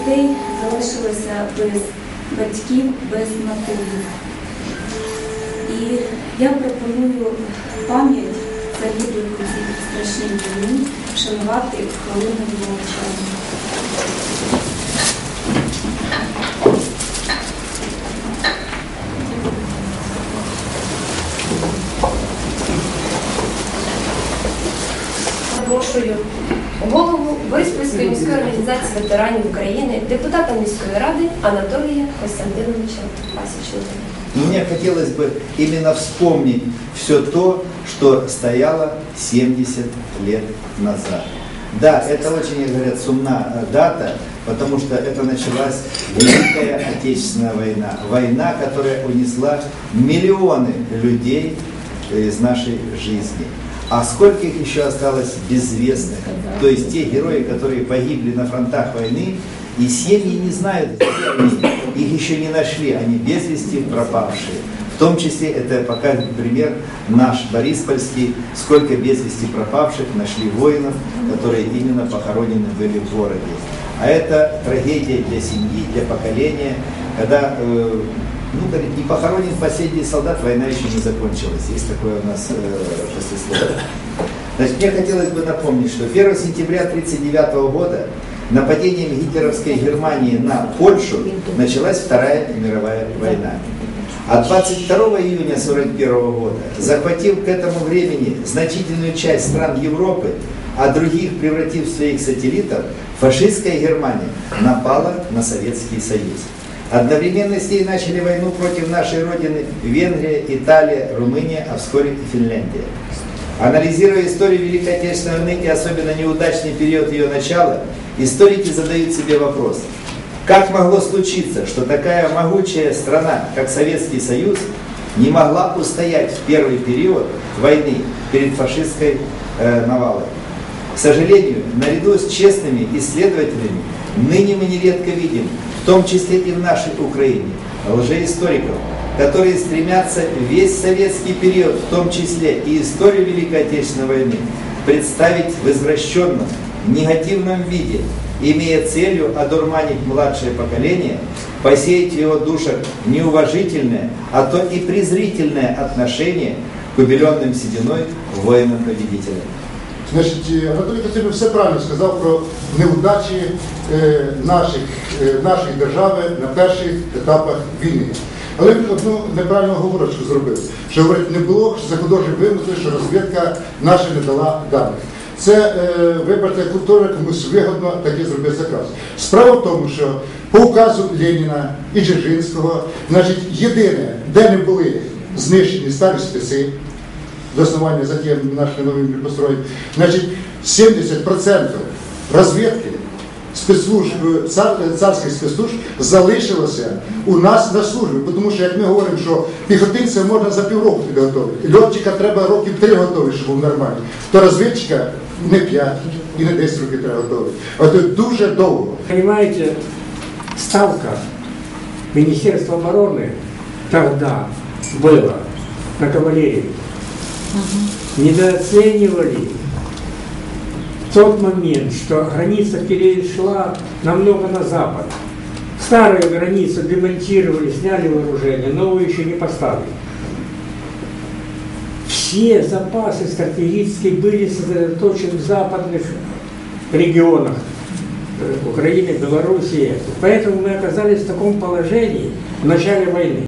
дітей залишилося без батьків, без матері. І я пропоную пам'ять загиблих у цій страшній вшанувати хвилиною мовчання. Запрошую голову Бориспільської міської організації ветеранів України, депутата міської ради Анатолія Костянтиновича Пасічника. Но мне хотелось бы именно вспомнить все то, что стояло 70 лет назад. Да, это очень, как говорят, сумна э, дата, потому что это началась Великая Отечественная война. Война, которая унесла миллионы людей э, из нашей жизни. А сколько их еще осталось безвестных? То есть те герои, которые погибли на фронтах войны, и семьи не знают, где они, их еще не нашли, они без вести пропавшие. В том числе, это пока пример наш, Бориспольский, сколько без вести пропавших нашли воинов, которые именно похоронены были в городе. А это трагедия для семьи, для поколения, когда э, ну, говорит, не похоронен последний солдат, война еще не закончилась. Есть такое у нас э, послесловие. Значит, мне хотелось бы напомнить, что 1 сентября 1939 года нападением гитлеровской Германии на Польшу началась Вторая мировая война. А 22 июня 1941 года, захватив к этому времени значительную часть стран Европы, а других превратив в своих сателлитов, фашистская Германия напала на Советский Союз. Одновременно с ней начали войну против нашей Родины Венгрия, Италия, Румыния, а вскоре и Финляндия. Анализируя историю Великой Отечественной войны и особенно неудачный период ее начала, историки задают себе вопрос, как могло случиться, что такая могучая страна, как Советский Союз, не могла устоять в первый период войны перед фашистской э, навалой? К сожалению, наряду с честными исследователями, ныне мы нередко видим, в том числе и в нашей Украине, лжеисториков, которые стремятся весь советский период, в том числе и историю Великой Отечественной войны, представить в извращенном, негативном виде, имея целью одурманить младшее поколение, посеять в его душах неуважительное, а то и презрительное отношение к убеленным сединой воинам-победителям. Значить, Анатолій Костянтинович все правильно сказав про неудачі е, наших, е, нашої держави на перших етапах війни. Але він одну неправильну говорочку зробив, що говорить, не було що це художні вимисли, що розвідка наша не дала даних. Це, е, вибачте, культура комусь вигодно таке зробити заказ. Справа в тому, що по указу Леніна і Джержинського, значить, єдине, де не були знищені старі списи, до основания затем нашими новыми построек, значит, 70% розвідки спецслужб, цар, царських спецслужб залишилося у нас на службі. Тому що, як ми говоримо, що піхотинця можна за півроку підготовити, льотчика треба років три готові, щоб був нормальний, то розвідчика не 5 і не 10 років треба готовити. А це дуже довго. Понимаете, ставка Министерства обороны тогда была на Кавалерии. Недооценивали тот момент, что граница перешла намного на запад. Старую границу демонтировали, сняли вооружение, новую еще не поставили. Все запасы стратегические были сосредоточены в западных регионах э, Украины, Белоруссии. Поэтому мы оказались в таком положении в начале войны.